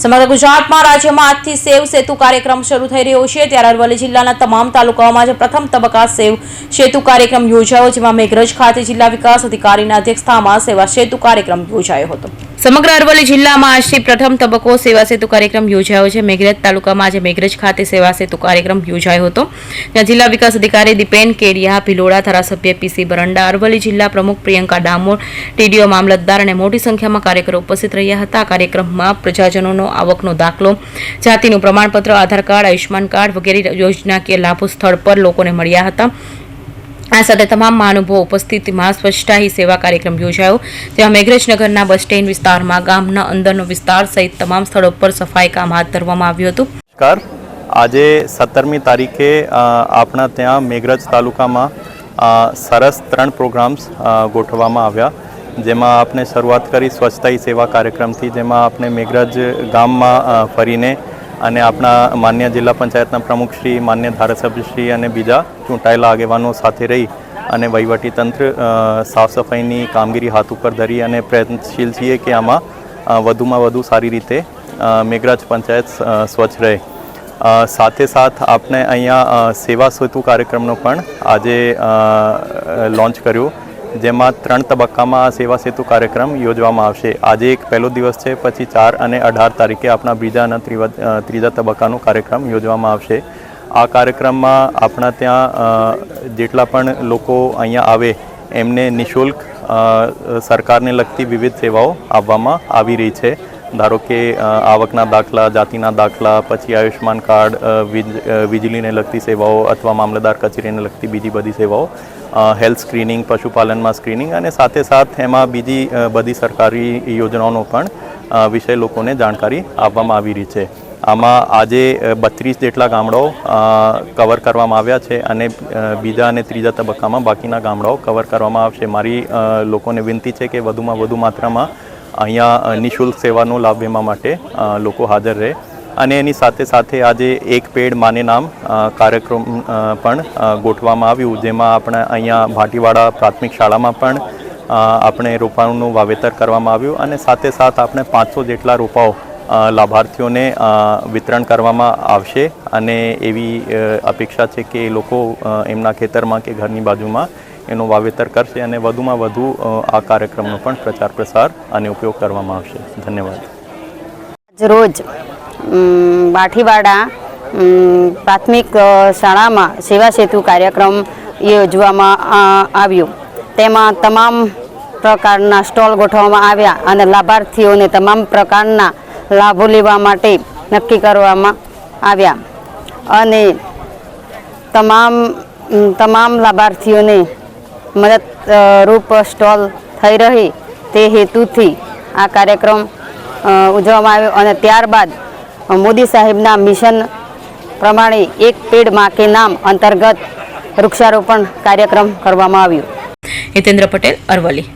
સમગ્ર ગુજરાતમાં રાજ્યમાં આજથી સેવ સેતુ કાર્યક્રમ શરૂ થઈ રહ્યો છે. ત્યારે અરવલ્લી જિલ્લાના તમામ તાલુકાઓમાં આજે પ્રથમ તબક્કા સેવ સેતુ કાર્યક્રમ યોજાયો, જેમાં મેઘરજ ખાતે જિલ્લા વિકાસ અધિકારીના અધ્યક્ષતામાં સેવા સેતુ કાર્યક્રમ યોજાયો હતો. સમગ્ર અરવલ્લી જિલ્લામાં આજથી પ્રથમ તબક્કો સેવા સેતુ કાર્યક્રમ યોજાયો છે. મેઘરજ તાલુકામાં આજે મેઘરજ ખાતે સેવા સેતુ કાર્યક્રમ યોજાયો હતો. ત્યાં જિલ્લા વિકાસ અધિકારી દીપેન કેડિયા, ભિલોડા ધારાસભ્ય પીસી બરંડા, અરવલ્લી જિલ્લા પ્રમુખ પ્રિયંકા ડામોર, ટીડીઓ મામલતદાર અને મોટી સંખ્યામાં કાર્યકરો ઉપસ્થિત રહ્યા હતા. આ કાર્યક્રમમાં પ્રજાજનોનો આવકનો દાખલો, જાતિનું પ્રમાણપત્ર, આધાર કાર્ડ આયુષ્માન કાર્ડ વગેરે યોજનાકીય લાભો સ્થળ પર લોકોને મળ્યા હતા. આ સાથે તમામ મહાનુભાવો ઉપસ્થિતિમાં સ્વચ્છતા હી સેવા કાર્યક્રમ યોજાયો, જેમાં મેઘરજનગરના બસ સ્ટેન્ડ વિસ્તારમાં, ગામના અંદરનો વિસ્તાર સહિત તમામ સ્થળો પર સફાઈ કામ હાથ ધરવામાં આવ્યું હતું. નમસ્કાર. આજે સત્તરમી તારીખે આપણા ત્યાં મેઘરજ તાલુકામાં સરસ ત્રણ પ્રોગ્રામ્સ ગોઠવવામાં આવ્યા. જેમાં આપણે શરૂઆત કરી સ્વચ્છતાહી સેવા કાર્યક્રમથી, જેમાં આપણે મેઘરજ ગામમાં ફરીને અને આપણા માન્ય જિલ્લા પંચાયતના પ્રમુખશ્રી માન્ય ધારાસભ્યશ્રી અને બીજા ચૂંટાયેલા આગેવાનો સાથે રહી અને વહીવટીતંત્ર સાફ સફાઈની કામગીરી હાથ ઉપર ધરી અને પ્રયત્નશીલ છીએ કે આમાં વધુમાં વધુ સારી રીતે મેઘરાજ પંચાયત સ્વચ્છ રહે. સાથે સાથ આપણે અહીંયા સેવા સેતુ કાર્યક્રમનો પણ આજે લોન્ચ કર્યો. જેમાં ત્રણ તબક્કામાં આ સેવા સેતુ કાર્યક્રમ યોજવામાં આવશે. આજે એક પહેલો દિવસ છે, પછી ચાર અને અઢાર તારીખે આપણા બીજા અને ત્રીજા તબક્કાનો કાર્યક્રમ યોજવામાં આવશે. આ કાર્યક્રમમાં આપણા ત્યાં જેટલા પણ લોકો અહીંયા આવે, એમને નિઃશુલ્ક સરકારને લગતી વિવિધ સેવાઓ આપવામાં આવી રહી છે. ધારો કે આવકના દાખલા, જાતિના દાખલા, પછી આયુષ્માન કાર્ડ વીજળીને લગતી સેવાઓ અથવા મામલતદાર કચેરીને લગતી બીજી બધી સેવાઓ હેલ્થ સ્ક્રીનિંગ, પશુપાલનમાં સ્ક્રીનિંગ અને સાથે સાથ એમાં બીજી બધી સરકારી યોજનાઓનો પણ વિષય લોકોને જાણકારી આપવામાં આવી રહી છે. આમાં આજે બત્રીસ જેટલા ગામડાઓ કવર કરવામાં આવ્યા છે અને બીજા અને ત્રીજા તબક્કામાં બાકીના ગામડાઓ કવર કરવામાં આવશે. મારી લોકોને વિનંતી છે કે વધુમાં વધુ માત્રામાં અહીંયા નિઃશુલ્ક સેવાનો લાભ લેવા માટે લોકો હાજર રહે. અને એની સાથે સાથે આજે એક પેડ માને નામ કાર્યક્રમ પણ ગોઠવામાં આવ્યું, જેમાં આપણે અહીંયા ભાટીવાડા પ્રાથમિક શાળામાં પણ આપણે રોપાઓનું વાવેતર કરવામાં આવ્યું અને સાથે સાથ આપણે પાંચસો જેટલા રોપાઓ લાભાર્થીઓને વિતરણ કરવામાં આવશે. અને એવી અપેક્ષા છે કે એ લોકો એમના ખેતરમાં કે ઘરની બાજુમાં એનું વાવેતર કરશે અને વધુમાં વધુ આ કાર્યક્રમનો પણ પ્રચાર પ્રસાર અને ઉપયોગ કરવામાં આવશે. ધન્યવાદ. રોજ બાઠીવાડા પ્રાથમિક શાળામાં સેવા સેતુ કાર્યક્રમ યોજવામાં આવ્યો. તેમાં તમામ પ્રકારના સ્ટોલ ગોઠવવામાં આવ્યા અને લાભાર્થીઓને તમામ પ્રકારના લાભો લેવા માટે નક્કી કરવામાં આવ્યા. અને તમામ તમામ લાભાર્થીઓને મદદરૂપ સ્ટોલ થઈ રહે તે હેતુથી આ કાર્યક્રમ ઉજવવામાં આવ્યો અને ત્યારબાદ મોદી સાહેબના મિશન પ્રમાણે એક પેડમાં કે નામ અંતર્ગત વૃક્ષારોપણ કાર્યક્રમ કરવામાં આવ્યો. હિતેન્દ્ર પટેલ, અરવલ્લી.